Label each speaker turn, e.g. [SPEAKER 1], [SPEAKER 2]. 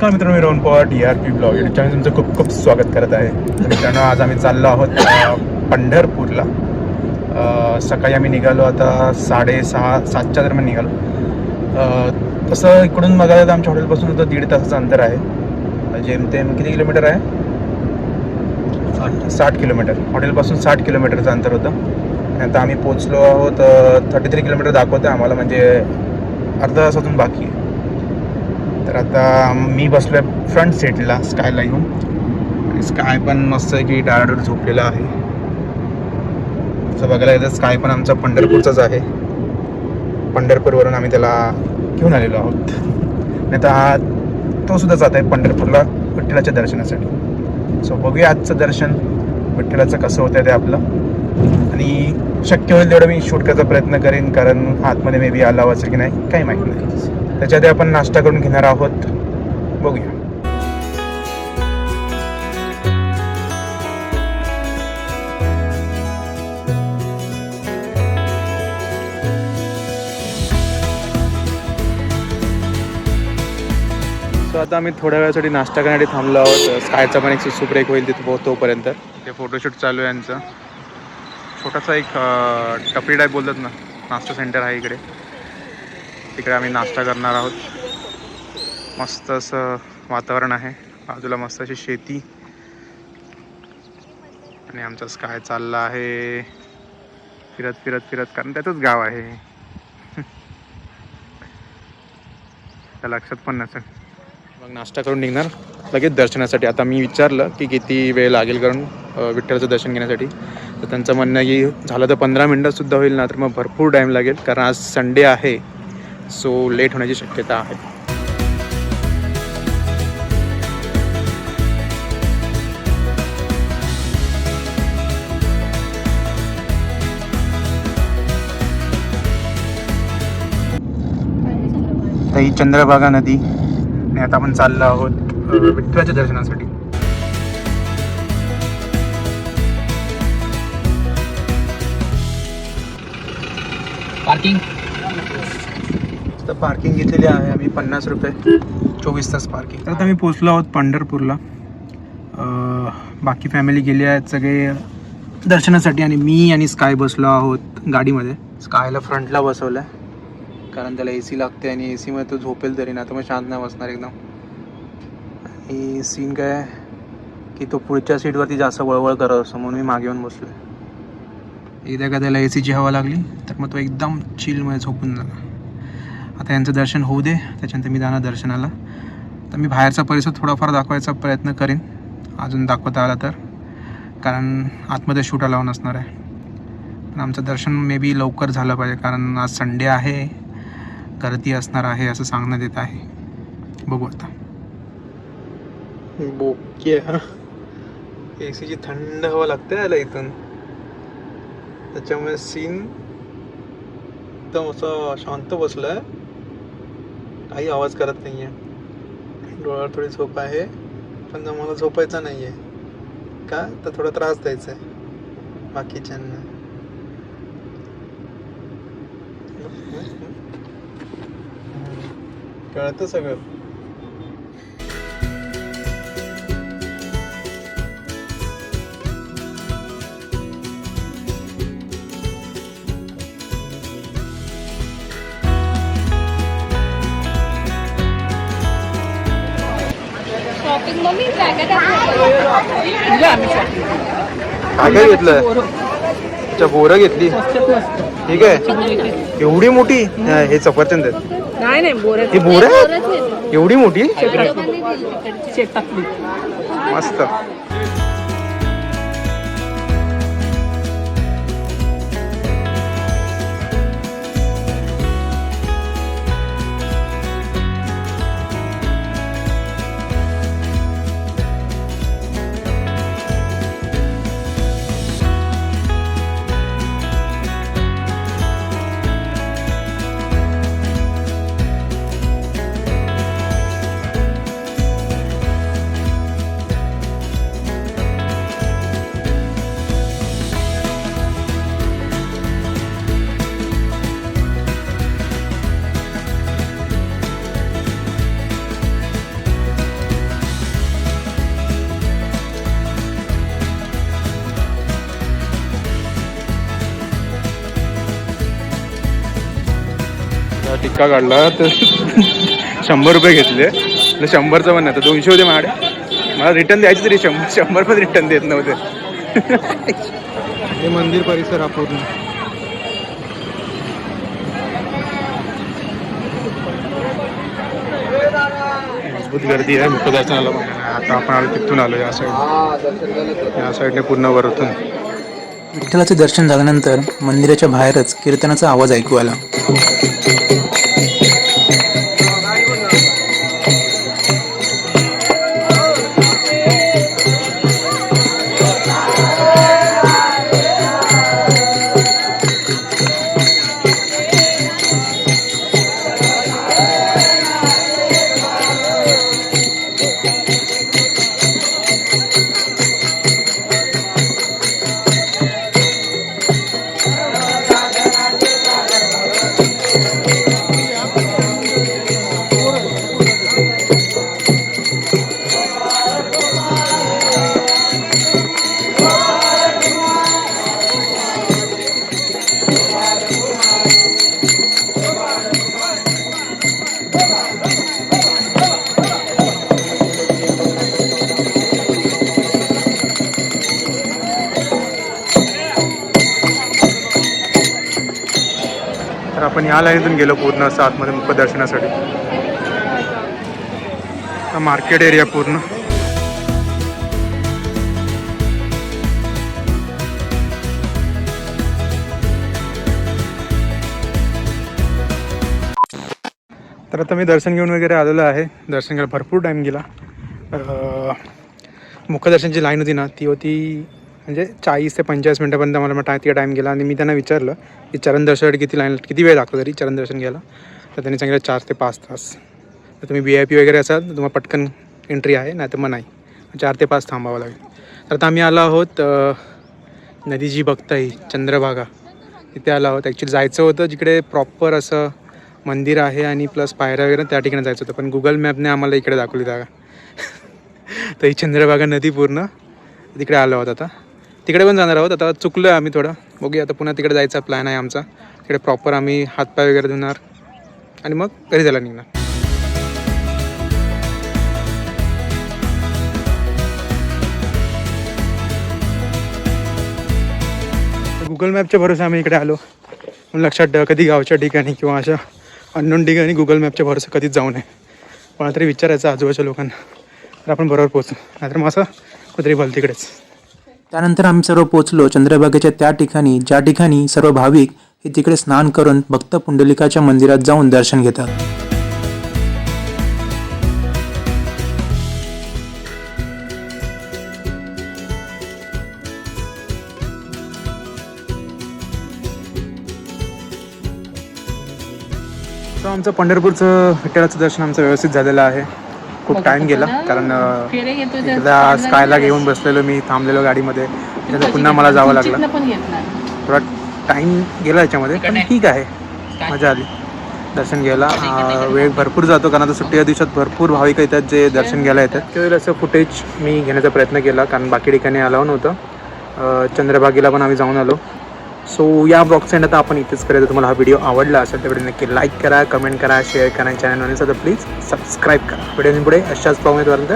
[SPEAKER 1] नमस्कार मित्रांनो मी Rohan Pawar D R P blog YouTube channel तुमचं खूप खूप स्वागत करत आहे. तर मित्रांनो आज आम्ही चाललो आहोत पंढरपूरला. सकाळी आम्ही निघालो आता साडेसहा सातच्या दरम्यान निघालो. तसं इकडून बघायला तर आमच्या हॉटेलपासून तर दीड तासाचं अंतर आहे. जेमतेम किती किलोमीटर आहे? साठ. किलोमीटर. हॉटेलपासून साठ किलोमीटरचं अंतर होतं. आणि आता आम्ही पोचलो आहोत थर्टी थ्री किलोमीटर दाखवतं आम्हाला म्हणजे अर्धा तासातून बाकी आहे. तर आता मी बसलो आहे फ्रंट सीटला स्कायला येऊन आणि स्काय पण मस्त आहे की डायरेक्ट झोपलेला आहे. तसं बघायला गेलं स्काय पण आमचा पंढरपूरचाच आहे. पंढरपूरवरून आम्ही त्याला घेऊन आलेलो आहोत. नाही तर हा तो सुद्धा जात आहे पंढरपूरला विठ्ठलाच्या दर्शनासाठी. सो बघूया आजचं दर्शन विठ्ठलाचं कसं होतं ते आपलं. आणि शक्य होईल तेवढं मी शूट करायचा प्रयत्न करेन कारण आतमध्ये मे बी आला असेल की नाही काही माहीत नाही. त्याच्या आधी आपण नाश्ता करून घेणार आहोत. बघूया. सो आता आम्ही थोड्या वेळासाठी नाश्ता करण्यासाठी थांबलो आहोत. स्कायचा पण एक सुसू ब्रेक होईल तिथे तोपर्यंत ते फोटोशूट चालू आहे यांचं. छोटासा एक टपरी टाईप बोलतात ना नाश्ता सेंटर आहे इकडे. तिकडे आम्ही नाश्ता करणार आहोत. मस्त असं वातावरण आहे. बाजूला मस्त अशी शेती. आणि आमचा स्काय चालला आहे. फिरत फिरत फिरत कारण त्याचंच गाव आहे. त्या लक्षात पण नसेल. मग नाश्ता करून निघणार. लगेच दर्शनासाठी. आता मी विचारलं की किती वेळ लागेल कारण विठ्ठलचं विठ्ठलाचं दर्शन घेण्यासाठी. तर त्यांचं म्हणणं की झालं तर पंधरा मिनटंसुद्धा होईल ना तर मग भरपूर टाईम लागेल. कारण आज संडे आहे. सो लेट होण्याची शक्यता आहे. तर ही चंद्रभागा नदी आणि आता आपण चाललो आहोत विठ्ठलाच्या दर्शनासाठी.
[SPEAKER 2] पार्किंग
[SPEAKER 1] पार्किंग घेतलेली आहे. आम्ही पन्नास रुपये चोवीस तास पार्किंग तर आता आम्ही पोचलो आहोत पंढरपूरला. बाकी फॅमिली गेली आहेत सगळे दर्शनासाठी आणि मी आणि स्काय बसलो आहोत गाडीमध्ये. स्कायला फ्रंटला बसवलं आहे कारण त्याला ए सी लागते आणि ए सीमध्ये तो झोपेल तरी ना तर मग शांत नाही बसणार एकदम. आणि सीन काय आहे? की तो पुढच्या सीटवरती जास्त वळवळ करत असतो म्हणून मी मागे येऊन बसलो एकदा का त्याला ए सीची हवा लागली तर मग तो एकदम चिलमध्ये झोपून जाणार. आता यांचं दर्शन होऊ दे त्याच्यानंतर मी जाणार दर्शनाला. तर मी बाहेरचा परिसर थोडाफार दाखवायचा प्रयत्न करेन. अजून दाखवता आला तर. कारण आतमध्ये शूट अलाव नसणार आहे. पण आमचं दर्शन मे बी लवकर झालं पाहिजे कारण आज संडे आहे. गर्दी असणार आहे असं सांगण्यात येत आहे. बघू आता. बोके ए सीची थंड हवा लागते याला इथून. त्याच्यामुळे सीन एकदम असं शांत बसलं आहे काही आवाज करत नाही आहे डोळ्यावर थोडी झोप आहे पण मला झोपायचं नाही आहे का? तर थोडा त्रास द्यायचा आहे बाकीच्यांना कळतं सगळं.
[SPEAKER 3] शॉपिंग मम्मी काय
[SPEAKER 1] घेतलं? अच्छा बोरं घेतली. ठीक आहे. एवढी मोठी? हा, सफरचंद
[SPEAKER 2] नाही नाही बोर
[SPEAKER 1] ही बोर आहे एवढी मोठी? मस्त. सिक्का काढला तर शंभर रुपये घेतले. तर शंभरचं पण नाही तर दोनशे होते माझ्याकडे. मला रिटर्न द्यायचे तरी शंभर शंभर पण रिटर्न देत नव्हते. हे मंदिर परिसर हा पूर्ण मजबूत गर्दी आहे मुख्य दर्शनाला. आता आपण आलो तिथून आलो या साईड या साईडने पूर्ण वरतून
[SPEAKER 4] विठ्ठलाचे दर्शन झाल्यानंतर मंदिराच्या बाहेरच कीर्तनाचा आवाज ऐकू आला.
[SPEAKER 1] तर या लाईनीतून गेलो पूर्ण असं आतमध्ये मुख्य दर्शनासाठी मार्केट एरिया पूर्ण. तर आता मी दर्शन घेऊन वगैरे आलेलो आहे. दर्शन घ्यायला भरपूर टाईम गेला. अं, मुखदर्शनची लाईन होती ना ती होती म्हणजे चाळीस ते पंचेचाळीस मिनटापर्यंत मला मग तिथे टाईम गेला आणि मी त्यांना विचारलं की चरण दर्शनासाठी किती लाईन किती वेळ लागतो तरी चरण दर्शन घ्यायला? तर त्यांनी सांगितलं चार ते पाच तास. तर तुम्ही बी आय पी वगैरे असाल तर तुम्हाला पटकन एंट्री आहे नाही तर मग नाही. चार ते पाच थांबावं लागेल. तर आता आम्ही आलो आहोत नदी जी बघताय चंद्रभागा. तिथे आलो आहोत. ॲक्च्युली जायचं होतं जिकडे प्रॉपर असं मंदिर आहे आणि प्लस पायऱ्या वगैरे त्या ठिकाणी जायचं होतं. पण गुगल मॅपने आम्हाला इकडे दाखवली जागा. तर ही चंद्रभागा नदी पूर्ण तिकडे आलो आहोत आता. तिकडे पण जाणार आहोत. आता चुकलो आहे आम्ही थोडं. बघूया आता पुन्हा तिकडे जायचा प्लॅन आहे आमचा. तिकडे प्रॉपर आम्ही हातपाय वगैरे धुणार. आणि मग घरी जायला निघणार. गुगल मॅपच्या भरोसा आम्ही इकडे आलो. लक्षात ठेवा कधी गावच्या ठिकाणी किंवा अशा अननोन ठिकाणी गुगल मॅपच्या भरोसा कधीच जाऊ नये. पण तरी विचारायचं आजूबाजूच्या लोकांना. तर आपण बरोबर पोहोचू. नाहीतर मग असं कुठेतरी भल तिकडेच.
[SPEAKER 4] त्यानंतर आम्ही सर्व पोचलो चंद्रभागेच्या त्या ठिकाणी ज्या ठिकाणी सर्व भाविक हे तिकडे स्नान करून भक्त पुंडलिकाच्या मंदिरात जाऊन दर्शन घेतात.
[SPEAKER 1] आमचं पंढरपूरचं विठ्ठलाचं दर्शन आमचं व्यवस्थित झालेलं आहे. खूप टाईम गेला कारण
[SPEAKER 2] ते
[SPEAKER 1] एकदा स्कायला घेऊन बसलेलो मी थांबलेलो गाडीमध्ये. त्यानंतर पुन्हा मला जावं लागलं. थोडा टाईम गेला याच्यामध्ये पण ठीक आहे. मजा आली. दर्शन घ्यायला वेळ भरपूर जातो कारण आता सुट्टीच्या दिवसात भरपूर भाविक येतात जे दर्शन घ्यायला येतात. त्यावेळेला असं फुटेज मी घेण्याचा प्रयत्न केला कारण बाकी ठिकाणी अलाव नव्हतं. चंद्रभागेला पण आम्ही जाऊन आलो. सो या ब्लॉगचा एंड आता आपण इथेच करायचं तुम्हाला हा व्हिडिओ आवडला असेल तर व्हिडिओ नक्की लाईक करा कमेंट करा शेअर करा चॅनल तर प्लीज सबस्क्राईब करा. व्हिडिओ पुढे अशाच ब्लॉग पर्यंत